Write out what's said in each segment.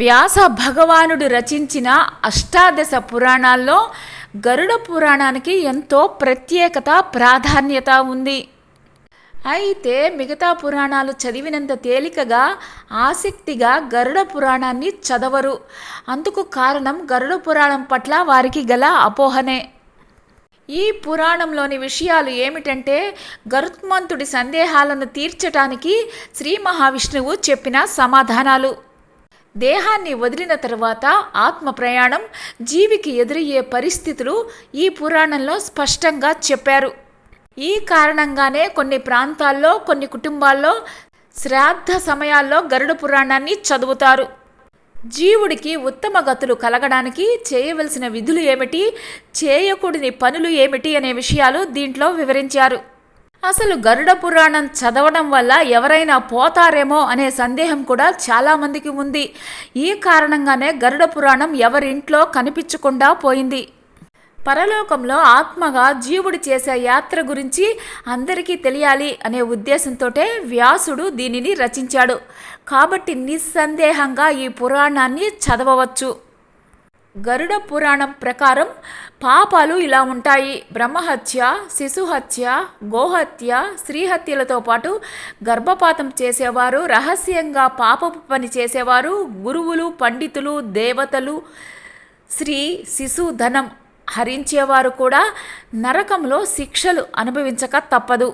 వ్యాస భగవానుడు రచించిన అష్టాదశ పురాణాల్లో గరుడ పురాణానికి ఎంతో ప్రత్యేకత ప్రాధాన్యత ఉంది. అయితే మిగతా పురాణాలు చదివినంత తేలికగా ఆసక్తిగా గరుడ పురాణాన్ని చదవరు. అందుకు కారణం గరుడ పురాణం పట్ల వారికి గల అపోహనే. ఈ పురాణంలోని విషయాలు ఏమిటంటే గరుత్మంతుడి సందేహాలను తీర్చటానికి శ్రీ మహావిష్ణువు చెప్పిన సమాధానాలు. దేహాన్ని వదిలిన తర్వాత ఆత్మ ప్రయాణం జీవికి ఎదురయ్యే పరిస్థితులు ఈ పురాణంలో స్పష్టంగా చెప్పారు. ఈ కారణంగానే కొన్ని ప్రాంతాల్లో కొన్ని కుటుంబాల్లో శ్రాద్ధ సమయాల్లో గరుడ పురాణాన్ని చదువుతారు. జీవుడికి ఉత్తమ గతులు కలగడానికి చేయవలసిన విధులు ఏమిటి చేయకూడని పనులు ఏమిటి అనే విషయాలు దీంట్లో వివరించారు. అసలు గరుడ పురాణం చదవడం వల్ల ఎవరైనా పోతారేమో అనే సందేహం కూడా చాలామందికి ఉంది. ఈ కారణంగానే గరుడ పురాణం ఎవరింట్లో కనిపించకుండా పోయింది. పరలోకంలో ఆత్మగా జీవుడు చేసే యాత్ర గురించి అందరికీ తెలియాలి అనే ఉద్దేశంతో వ్యాసుడు దీనిని రచించాడు. కాబట్టి నిస్సందేహంగా ఈ పురాణాన్ని చదవవచ్చు. గరుడ పురాణం ప్రకారం పాపాలు ఇలా ఉంటాయి. బ్రహ్మహత్య శిశుహత్య గోహత్య స్త్రీహత్యలతో పాటు గర్భపాతం చేసేవారు రహస్యంగా పాపపు పని చేసేవారు గురువులు పండితులు దేవతలు స్త్రీ శిశు ధనం హరించేవారు కూడా నరకంలో శిక్షలు అనుభవించక తప్పదు.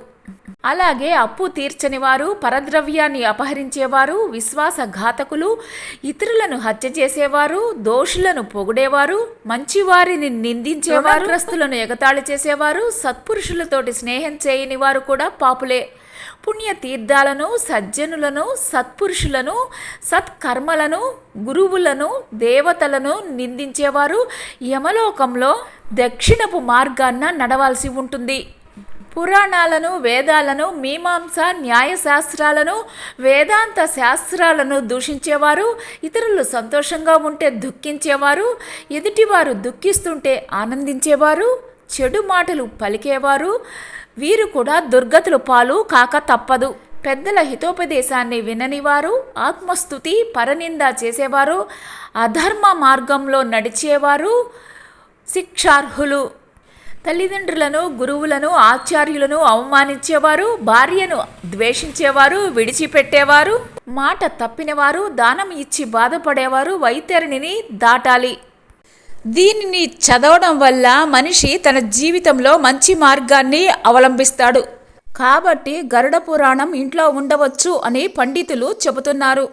అలాగే అప్పు తీర్చని వారు పరద్రవ్యాన్ని అపహరించేవారు విశ్వాసఘాతకులు ఇతరులను హత్య చేసేవారు దోషులను పొగిడేవారు మంచివారిని నిందించేవారు గ్రస్తులను ఎగతాళి చేసేవారు సత్పురుషులతోటి స్నేహం చేయని వారు కూడా పాపులే. పుణ్య తీర్థాలను సజ్జనులను సత్పురుషులను సత్కర్మలను గురువులను దేవతలను నిందించేవారు యమలోకంలో దక్షిణపు మార్గాన్న నడవాల్సి ఉంటుంది. పురాణాలను వేదాలను మీమాంస న్యాయశాస్త్రాలను వేదాంత శాస్త్రాలను దూషించేవారు ఇతరులు సంతోషంగా ఉంటే దుఃఖించేవారు ఎదుటివారు దుఃఖిస్తుంటే ఆనందించేవారు చెడు మాటలు పలికేవారు వీరు కూడా దుర్గతులు పాలు కాక తప్పదు. పెద్దల హితోపదేశాన్ని విననివారు ఆత్మస్థుతి పరనింద చేసేవారు అధర్మ మార్గంలో నడిచేవారు శిక్షార్హులు. తల్లిదండ్రులను గురువులను ఆచార్యులను అవమానించేవారు భార్యను ద్వేషించేవారు విడిచిపెట్టేవారు మాట తప్పినవారు దానం ఇచ్చి బాధపడేవారు వైతరిణిని దాటాలి. దీనిని చదవడం వల్ల మనిషి తన జీవితంలో మంచి మార్గాన్ని అవలంబిస్తాడు. కాబట్టి గరుడ పురాణం ఇంట్లో ఉండవచ్చు అని పండితులు చెబుతున్నారు.